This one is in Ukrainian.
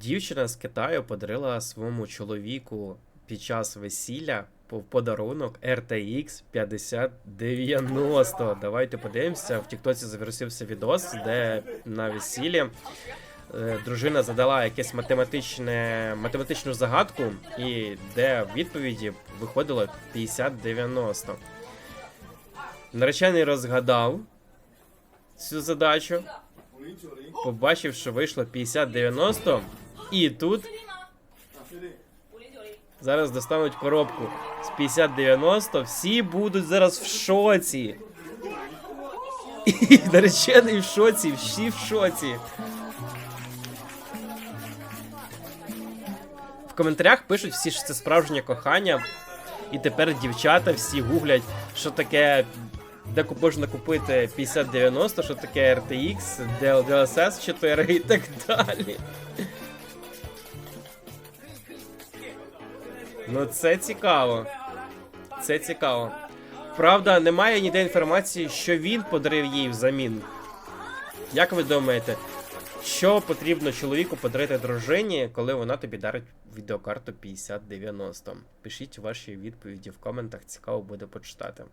Дівчина з Китаю подарила своєму чоловіку під час весілля в подарунок RTX 5090. Давайте подивимося. В Тіктоці завірусився відос, де на весіллі е, дружина задала якесь математичне, математичну загадку, і де в відповіді виходило 5090. Наречений розгадав цю задачу, побачив, що вийшло 5090, і тут зараз достануть коробку з 5090, всі будуть зараз в шоці. Наречений в шоці, всі в шоці. В коментарях пишуть всі, що це справжнє кохання. І тепер дівчата всі гуглять, що таке, де можна купити 5090, що таке RTX, DL- DLSS 4 і так далі. Ну це цікаво. Це цікаво. Правда, немає ніде інформації, що він подарив їй взамін. Як ви думаєте, що потрібно чоловіку подарити дружині, коли вона тобі дарить відеокарту 5090? Пишіть ваші відповіді в коментах, цікаво буде почитати.